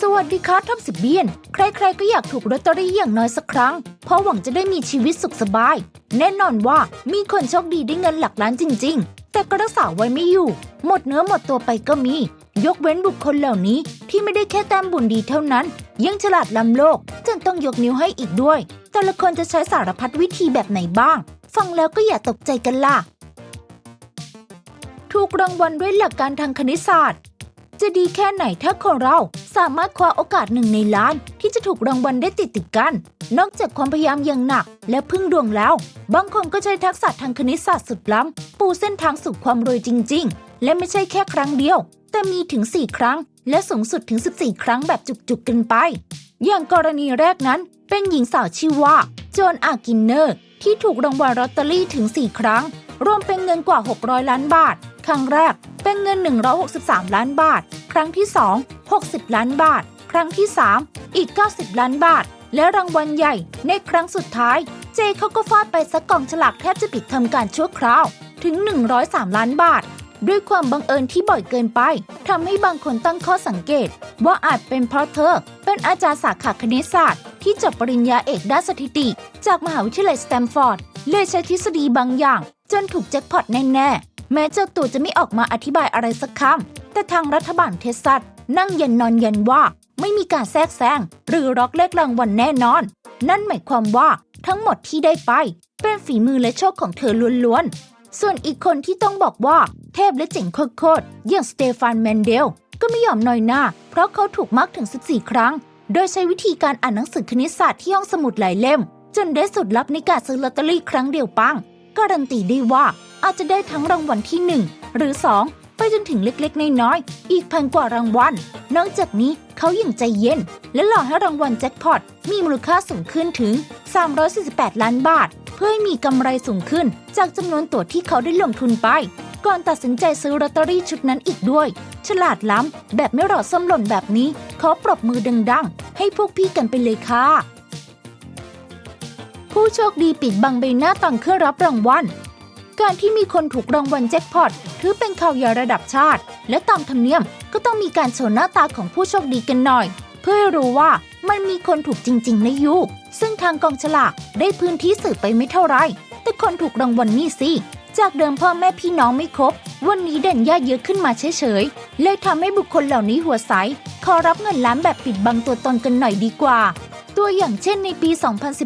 สวัสดีครับท็อปสิบเบียน ใครๆก็อยากถูกลอตเตอรี่อย่างน้อยสักครั้ง เพราะหวังจะได้มีชีวิตสุขสบาย แน่นอนว่ามีคนโชคดีได้เงินหลักล้านจริง ๆ แต่ก็รักษาไว้ไม่อยู่ หมดเนื้อหมดตัวไปก็มี ยกเว้นบุคคลเหล่านี้ที่ไม่ได้แค่แต้มบุญดีเท่านั้น ยังฉลาดล้ำโลกจนต้องยกนิ้วให้อีกด้วย แต่ละคนจะใช้สารพัดวิธีแบบไหนบ้าง ฟังแล้วก็อย่าตกใจกันล่ะถูกรางวัลด้วยหลักการทางคณิตศาสตร์ จะดีแค่ไหนถ้าคนเราสามารถคว้าโอกาสหนึ่งในล้าน ที่จะถูกรางวัลได้ติดติดกัน นอกจากความพยายามอย่างหนัก และพึ่งดวงแล้ว บางคนก็ใช้ทักษะทางคณิตศาสตร์สุดล้ำ ปูเส้นทางสู่ความรวยจริง ๆ และไม่ใช่แค่ครั้งเดียว แต่มีถึง 4 ครั้ง และสูงสุดถึง 14 ครั้งแบบจุกๆกันไป อย่างกรณีแรกนั้น เป็นหญิงสาวชื่อว่าโจนอากินเนอร์ ที่ถูกรางวัลลอตเตอรี่ถึง 4 ครั้ง รวมเป็นเงินกว่า 600 ล้านบาท ครั้งแรก เป็นเงิน 163 ล้านบาท ครั้งที่ 2 60 ล้านบาท ครั้งที่ 3 อีก 90 ล้านบาท และรางวัลใหญ่ในครั้งสุดท้าย เจเขาก็ฟาดไปสักกองฉลากแทบจะปิดทำการชั่วคราว ถึง 103 ล้านบาท ด้วยความบังเอิญที่บ่อยเกินไปทำให้บางคนตั้งข้อสังเกต ว่าอาจเป็นเพราะเธอ เป็นอาจารย์สาขาคณิตศาสตร์ ที่จบปริญญาเอกด้านสถิติ จากมหาวิทยาลัยสแตมฟอร์ดเลยใช้ทฤษฎีบางอย่าง จนถูกแจ็คพอตแน่ๆ แม้เจ้าตัวจะไม่ออกมาอธิบายอะไรสักคำแต่ทางรัฐบาลเท็กซัสนั่งยันนอนยันว่าไม่มีการแทรกแซงหรือล็อกเลขรางวัลแน่นอน นั่นหมายความว่าทั้งหมดที่ได้ไป เป็นฝีมือและโชคของเธอล้วนๆ ส่วนอีกคนที่ต้องบอกว่าเทพและเจ๋งโคตรๆอย่างสเตฟานแมนเดล ก็ไม่ยอมน้อยหน้า เพราะเขาถูกมากถึง 14 ครั้ง โดยใช้วิธีการอ่านหนังสือคณิตศาสตร์ที่ห้องสมุดหลายเล่ม จนได้สุดลับในการซื้อลอตเตอรี่ครั้งเดียวปัง การันตีได้ว่า อาจจะได้ทั้งรางวัลที่ 1 หรือ 2 ไปจนถึงเล็กๆ น้อยๆ อีกพันกว่ารางวัล นอกจากนี้เขายังใจเย็น และหล่อให้รางวัลแจ็คพอตมีมูลค่าสูงขึ้นถึง 348 ล้านบาท เพื่อให้มีกำไรสูงขึ้น จากจำนวนตั๋วที่เขาได้ลงทุนไป ก่อนตัดสินใจซื้อลอตเตอรี่ชุดนั้นอีกด้วย ฉลาดล้ำแบบไม่รอส้มหล่นแบบนี้ขอปรบมือดังๆ ให้พวกพี่กันไปเลยค่ะผู้โชคดีปิดบังใบหน้าตอนขึ้นรับรางวัล การที่มีคนถูกรางวัลแจ็คพอตถือเป็นข่าวใหญ่ระดับชาติ และตามธรรมเนียมก็ต้องมีการโชว์หน้าตาของผู้โชคดีกันหน่อย เพื่อให้รู้ว่ามันมีคนถูกจริง ๆ ในยุคซึ่งทางกองฉลากได้พื้นที่สืบไปไม่เท่าไหรแต่คนถูกรางวัลนี่สิ จากเดิมพ่อแม่พี่น้องไม่ครบ วันนี้เด่นญาติเยอะขึ้นมาเฉยๆเลยทำให้บุคคลเหล่านี้หัวใสขอรับเงินล้านแบบปิดบังตัวตนกันหน่อยดีกว่า ตัวอย่างเช่นในปี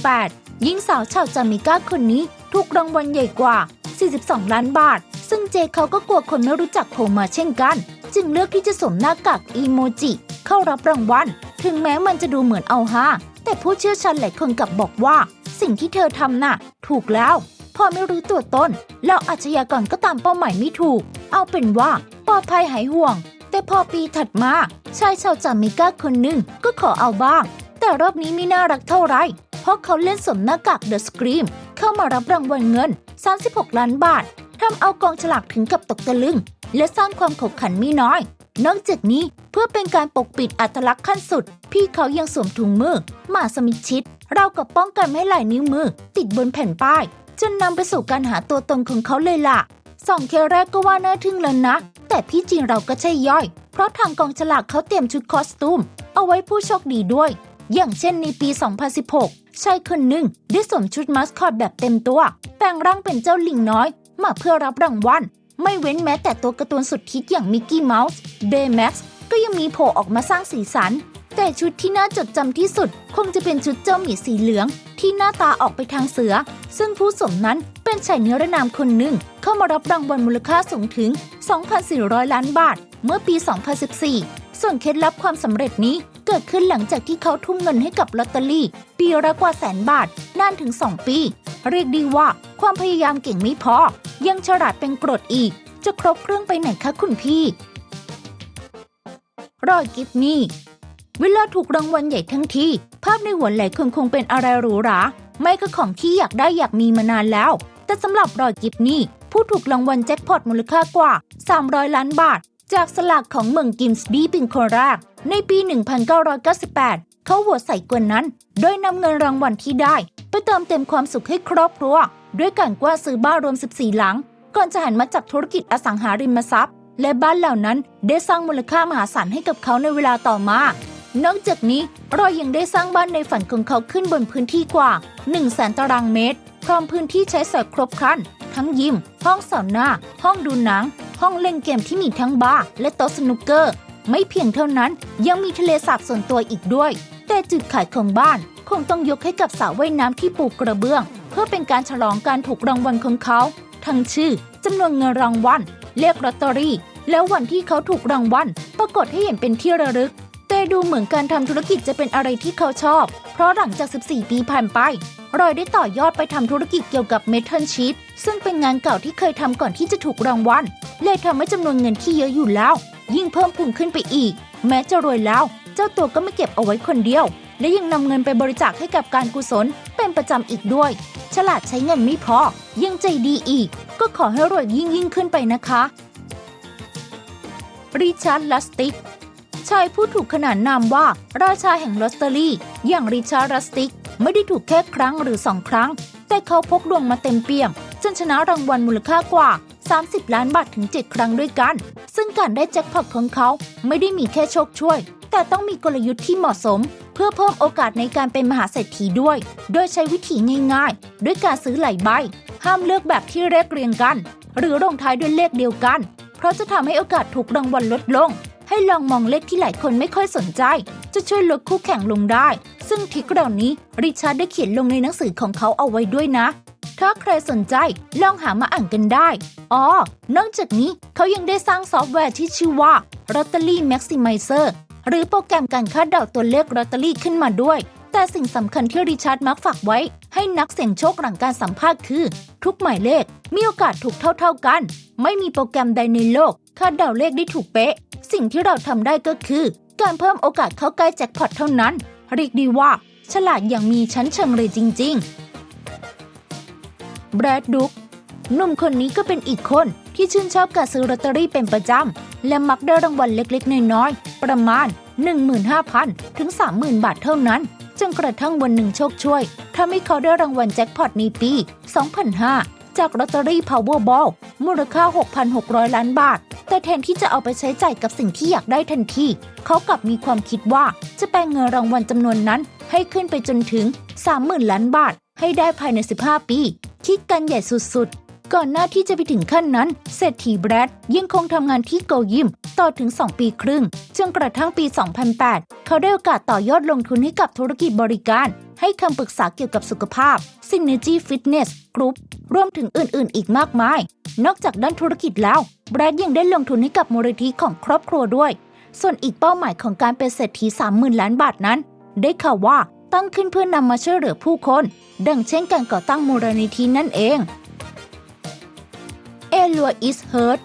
2018หญิงสาวชาวจาเมกาคนนี้ ถูกรางวัลใหญ่กว่า 42 ล้านบาท ซึ่งเจเขาก็กลัวคนไม่รู้จักโผล่มาเช่นกัน จึงเลือกที่จะสวมหน้ากากอีโมจิ เข้ารับรางวัล ถึงแม้มันจะดูเหมือนเอาฮาแต่ผู้เชี่ยวชาญหลายคนกลับบอกว่า สิ่งที่เธอทำน่ะ ถูกแล้ว พอไม่รู้ตัวตนแล้วอาชญากรก็ตามเป้าหมายไม่ถูก เอาเป็นว่าปลอดภัยหายห่วง แต่พอปีถัดมาชายชาวจาเมกาคนหนึ่งก็ขอเอาบ้าง แต่รอบนี้ไม่น่ารักเท่าไหรเพราะเขาเล่นสวมหน้ากากเดอะสกรีมเข้ามารับรางวัลเงิน 36 ล้านบาททำเอากองฉลากถึงกับตกตะลึง และสร้างความขบขันไม่น้อย นอกจากนี้เพื่อเป็นการปกปิดอัตลักษณ์ขั้นสุด พี่เขายังสวมถุงมือหมาสมิชิดเรากับป้องกันไม่ให้ลายนิ้วมือ ติดบนแผ่นป้าย จนนำไปสู่การหาตัวตนของเขาเลยล่ะสองเคแรกก็ว่าน่าทึ่งแล้วนะ แต่พี่จริงเราก็ใช่ย่อย เพราะทางกองฉลากเขาเตรียมชุดคอสตูม เอาไว้ผู้โชคดีด้วย อย่างเช่นในปี 2016 ชายคนหนึ่งได้สวมชุดมัสคอตแบบเต็มตัว แปลงร่างเป็นเจ้าลิงน้อย มาเพื่อรับรางวัล ไม่เว้นแม้แต่ตัวการ์ตูนสุดฮิตอย่างมิกกี้เมาส์เบย์แม็กซ์ก็ยังมีโผล่ออกมาสร้างสีสัน แต่ชุดที่น่าจดจำที่สุด คงจะเป็นชุดเจ้าหมีสีเหลือง ที่หน้าตาออกไปทางเสือ ซึ่งผู้สวมนั้นเป็นชายนิรนามคนหนึ่ง เข้ามารับรางวัลมูลค่าสูงถึง 2,400 ล้านบาท เมื่อปี 2014 ส่วนเคล็ดลับความสำเร็จนี้ เกิดขึ้นหลังจากที่เขาทุ่มเงินให้กับลอตเตอรี่ ปีละกว่าแสนบาท นานถึง 2 ปี เรียกได้ว่าความพยายามเก่งไม่พอ ยังฉลาดเป็นกรดอีก จะครบเครื่องไปไหนคะคุณพี่ รอยกิฟนี่ เวลาถูกรางวัลใหญ่ทั้งทีภาพในหัวไหลคนคงเป็นอะไรหรูหราไม่ก็ของที่อยากได้อยากมีมานานแล้ว แต่สำหรับรอยกิฟนี่ผู้ถูกรางวัลแจ็คพอตมูลค่ากว่า 300 ล้านบาท จากสลากของเมืองกิมส์บีเป็นคนแรก ในปี 1998 เขาหัวใส่กวนนั้น โดยนำเงินรางวัลที่ได้ ไปเติมเต็มความสุขให้ครอบครัว ด้วยการกว้าซื้อบ้านรวม 14 หลัง ก่อนจะหันมาจับธุรกิจอสังหาริมทรัพย์ และบ้านเหล่านั้นได้สร้างมูลค่ามหาศาลให้กับเขาในเวลาต่อมา นอกจากนี้รอยยังได้สร้างบ้านในฝันของเขาขึ้นบนพื้นที่กว่า 1 0 0 0 0แสนตารางเมตร พร้อมพื้นที่ใช้สอยครบครัน ทั้งยิม ห้องสาวนาห้องดูหนัง ห้องเล่นเกมที่มีทั้งบาร์และโต๊ะสนุกเกอร์ ไม่เพียงเท่านั้นยังมีทะเลสาบส่วนตัวอีกด้วย แต่จุดขายของบ้านคงต้องยกให้กับสระว่ายน้ำที่ปูกระเบื้อง เพื่อเป็นการฉลองการถูกรางวัลของเขา ทั้งชื่อจำนวนเงินรางวัลเลขลอตเตอรี่ แล้ววันที่เขาถูกรางวัลปรากฏให้เห็นเป็นที่ระลึก แต่ดูเหมือนการทำธุรกิจจะเป็นอะไรที่เขาชอบ เพราะหลังจาก 14 ปีผ่านไปรอยได้ต่อยอดไปทำธุรกิจเกี่ยวกับเมทัลชีตซึ่งเป็นงานเก่าที่เคยทำก่อนที่จะถูกรางวัลเลยทำให้จำนวนเงินที่เยอะอยู่แล้ว ยิ่งเพิ่มพูนขึ้นไปอีก แม้จะรวยแล้ว เจ้าตัวก็ไม่เก็บเอาไว้คนเดียว และยังนำเงินไปบริจาคให้กับการกุศลเป็นประจำอีกด้วย ฉลาดใช้เงินไม่พอ ยังใจดีอีก ก็ขอให้รวยยิ่งยิ่งขึ้นไปนะคะริชาร์ดลัสติกชายผู้ถูกขนานนามว่า ราชาแห่งลอตเตอรี่ อย่างริชาร์ดลัสติก ไม่ได้ถูกแค่ครั้งหรือสองครั้ง แต่เขาพกดวงมาเต็มเปี่ยมจนชนะรางวัลมูลค่ากว่า 30 ล้านบาทถึง 7 ครั้งด้วยกัน ซึ่งการได้แจ็คพอตของเขาไม่ได้มีแค่โชคช่วย แต่ต้องมีกลยุทธ์ที่เหมาะสม เพื่อเพิ่มโอกาสในการเป็นมหาเศรษฐีด้วย โดยใช้วิธีง่ายๆ ด้วยการซื้อหลายใบ ห้ามเลือกแบบที่เลขเรียงกัน หรือลงท้ายด้วยเลขเดียวกัน เพราะจะทำให้โอกาสถูกรางวัลลดลง ให้ลองมองเลขที่หลายคนไม่ค่อยสนใจ จะช่วยลดคู่แข่งลงได้ ซึ่งทิคเหล่านี้ริชาร์ดได้เขียนลงในหนังสือของเขาเอาไว้ด้วยนะ ถ้าใครสนใจลองหามาอ่านกันได้ อ๋อ นอกจากนี้เขายังได้สร้างซอฟต์แวร์ที่ชื่อว่า Lottery Maximizer หรือโปรแกรมการคาดเดาตัวเลขลอตเตอรี่ขึ้นมาด้วย แต่สิ่งสำคัญที่ริชาร์ดมักฝากไว้ ให้นักเสี่ยงโชคหลังการสัมภาษณ์คือ ทุกหมายเลขมีโอกาสถูกเท่าๆกัน ไม่มีโปรแกรมใดในโลก คาดเดาเลขได้ถูกเป๊ะ สิ่งที่เราทำได้ก็คือ การเพิ่มโอกาสเข้าใกล้แจ็คพอตเท่านั้น เรียกดีว่า ฉลาดอย่างมีชั้นเชิงเลยจริง ๆ แบรดดุกหนุ่มคนนี้ก็เป็นอีกคนที่ชื่นชอบการซื้อลอตเตอรี่เป็นประจำ และมักได้รางวัลเล็กๆ น้อยๆ ประมาณ 15,000 ถึง 30,000 บาทเท่านั้น จนกระทั่งวันหนึ่งโชคช่วยทำให้เขาได้รางวัลแจ็คพอตในปี 2005 จากลอตเตอรี่ Powerball มูลค่า 6,600 ล้านบาท แต่แทนที่จะเอาไปใช้จ่ายกับสิ่งที่อยากได้ทันที เขากลับมีความคิดว่าจะแปลงเงินรางวัลจำนวนนั้นให้ขึ้นไปจนถึง 30,000 ล้านบาท ให้ได้ภายใน 15 ปี คิดกันใหญ่สุดๆ ก่อนหน้าที่จะไปถึงขั้นนั้น เศรษฐีแบรดยังคงทำงานที่โกยิมต่อถึง 2 ปีครึ่ง จนกระทั่งปี 2008 เขาได้โอกาสต่อยอดลงทุนให้กับธุรกิจบริการ ให้คำปรึกษาเกี่ยวกับสุขภาพ Synergy Fitness Group รวมถึงอื่นๆ อีกมากมาย นอกจากด้านธุรกิจแล้วแบรดยังได้ลงทุนให้กับมูลนิธิของครอบครัวด้วย ส่วนอีกเป้าหมายของการเป็นเศรษฐี30,000 ล้านบาทนั้น ได้ข่าวว่า ตั้งขึ้นเพื่อนำมาช่วยเหลือผู้คน ดังเช่นการก่อตั้งมูลนิธินั่นเองเอลัวอิสเฮิร์ต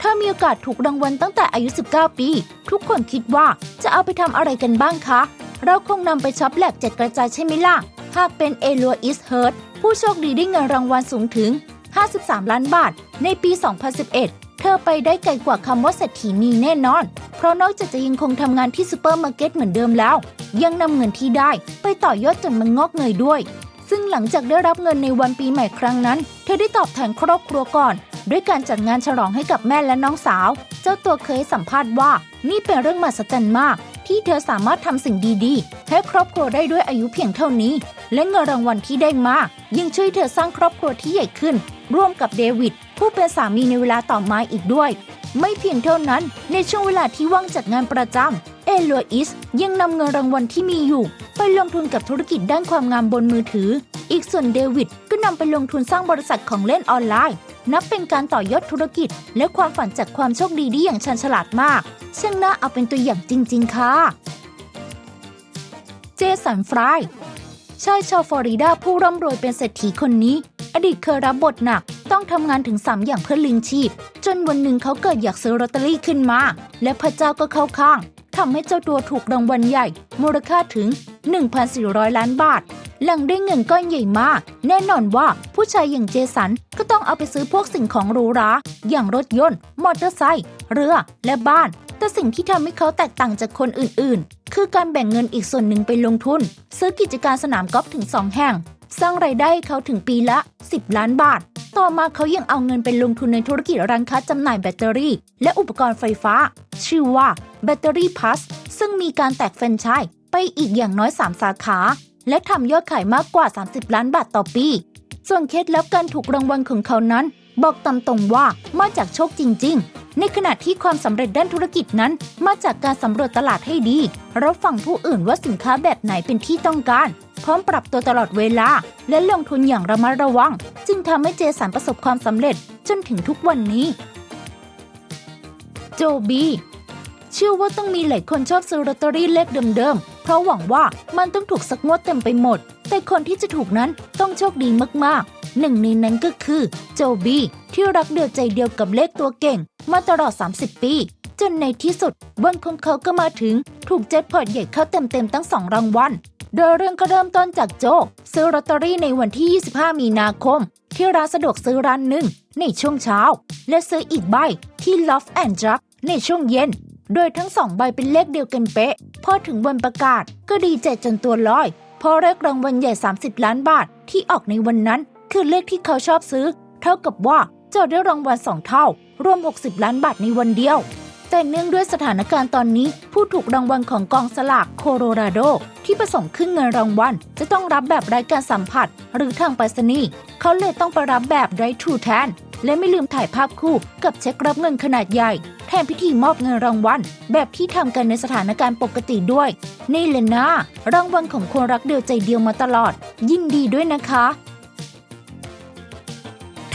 ถ้ามีโอกาสถูกรางวัลตั้งแต่อายุ 19 ปี ทุกคนคิดว่าจะเอาไปทำอะไรกันบ้างคะ เราคงนำไปช็อปแลกแจกกระจายใช่ไหมล่ะ หากเป็นเอลัวอิสเฮิร์ตผู้โชคดีได้เงินรางวัลสูงถึง 53 ล้านบาท ในปี 2011 เธอไปได้ไกลกว่าคำว่าเศรษฐีนีแน่นอน เพราะนอกจากจะยังคงทำงานที่ซูเปอร์มาร์เก็ตเหมือนเดิมแล้ว ยังนำเงินที่ได้ไปต่อยอดจนมันงอกเงยด้วย ซึ่งหลังจากได้รับเงินในวันปีใหม่ครั้งนั้น เธอได้ตอบแทนครอบครัวก่อน ด้วยการจัดงานฉลองให้กับแม่และน้องสาว เจ้าตัวเคยสัมภาษณ์ว่า นี่เป็นเรื่องมหัศจรรย์มาก ที่เธอสามารถทำสิ่งดีๆ ให้ครอบครัวได้ด้วยอายุเพียงเท่านี้ และเงินรางวัลที่ได้มายังช่วยเธอสร้างครอบครัวที่ใหญ่ขึ้น ร่วมกับเดวิด ผู้เป็นสามีในเวลาต่อมาอีกด้วย ไม่เพียงเท่านั้นในช่วงเวลาที่ว่างจากงานประจำเอลัวอิสยังนำเงินรางวัลที่มีอยู่ ไปลงทุนกับธุรกิจด้านความงามบนมือถือ อีกส่วนเดวิดก็นำไปลงทุนสร้างบริษัทของเล่นออนไลน์ นับเป็นการต่อยอดธุรกิจ และความฝันจากความโชคดีได้อย่างชันฉลาดมากช่างน่าเอาเป็นตัวอย่างจริง ๆ ค่ะ เจสันฟรายชายชาวฟลอริดาผู้ร่ำรวยเป็นเศรษฐีคนนี้ อดีตเคยรับบทหนัก ต้องทำงานถึง 3 อย่างเพื่อลิงชีพ จนวันหนึ่งเขาเกิดอยากซื้อลอตเตอรี่ขึ้นมา และพระเจ้าก็เข้าข้างทำให้เจ้าตัวถูกรางวัลใหญ่ มูลค่าถึง 1,400 ล้านบาท หลังได้เงินก้อนใหญ่มาก แน่นอนว่าผู้ชายอย่างเจสันก็ต้องเอาไปซื้อพวกสิ่งของหรูหรา อย่างรถยนต์ มอเตอร์ไซค์ เรือ และบ้าน แต่สิ่งที่ทำให้เขาแตกต่างจากคนอื่นๆ คือการแบ่งเงินอีกส่วนหนึ่งไปลงทุน ซื้อกิจการสนามกอล์ฟถึง 2 แห่ง สร้างไรายได้ให้เขาถึงปีละ 10 ล้านบาท ต่อมาเขายังเอาเงินไปลงทุนในธุรกิจร้านค้าจำหน่ายแบตเตอรี่ และอุปกรณ์ไฟฟ้า ชื่อว่า Battery Plus ซซึ่งมีการแตกแฟรนไชส์ไปอีกอย่างน้อย 3 สาขา และทำยอดขายมากกว่า 30 ล้านบาทต่อปี ส่วนเคล็ดลับการถูกรางวัลของเขานั้น บอกตามตรงว่ามาจากโชคจริง ๆ ในขณะที่ความสำเร็จด้านธุรกิจนั้น มาจากการสำรวจตลาดให้ดีรับฟังผู้อื่นว่าสินค้าแบบไหนเป็นที่ต้องการ ร้อมปรับตัวตลอดเวลา และลงทุนอย่างระมัดระวัง จึงทำให้เจสันประสบความสำเร็จจนถึงทุกวันนี้ โจบีเชื่อว่าต้องมีหลายคนชอบซื้อลอตเตอรี่เลขเดิมๆ เพราะหวังว่ามันต้องถูกสักงวดเต็มไปหมด แต่คนที่จะถูกนั้นต้องโชคดีมากๆ หนึ่งในนั้นก็คือโจบีที่รักเดียวใจเดียวกับเลขตัวเก่ง มาตลอด 30 ปี จนในที่สุดวันของเขาก็มาถึงถูกแจ็คพอตใหญ่เข้าเต็มๆ ตั้งสองรางวัล โดยเรื่องก็เริ่มต้นจากโจซื้อลอตเตอรี่ในวันที่ 25 มีนาคม ที่ร้านสะดวกซื้อร้านหนึ่งในช่วงเช้า และซื้ออีกใบที่ Love and Drug ในช่วงเย็น โดยทั้งสองใบเป็นเลขเดียวกันเป๊ะ พอถึงวันประกาศก็ดีใจจนตัวลอย เพราะเลขรางวัลใหญ่ 30 ล้านบาทที่ออกในวันนั้น คือเลขที่เขาชอบซื้อ เท่ากับว่าจะได้รางวัลสองเท่า รวม 60 ล้านบาทในวันเดียว แต่เนื่องด้วยสถานการณ์ตอนนี้ ผู้ถูกรางวัลของกองสลากโคโลราโด ที่ประสงค์ขึ้นเงินรางวัลจะต้องรับแบบไร้การสัมผัส หรือทางไปรษณีย์เขาเลยต้องไปรับแบบไร้ทูแทน และไม่ลืมถ่ายภาพคู่กับเช็ครับเงินขนาดใหญ่ แทนพิธีมอบเงินรางวัลแบบที่ทำกันในสถานการณ์ปกติด้วยนี่เลยนะรางวัลของคนรักเดียวใจเดียวมาตลอด ยินดีด้วยนะคะ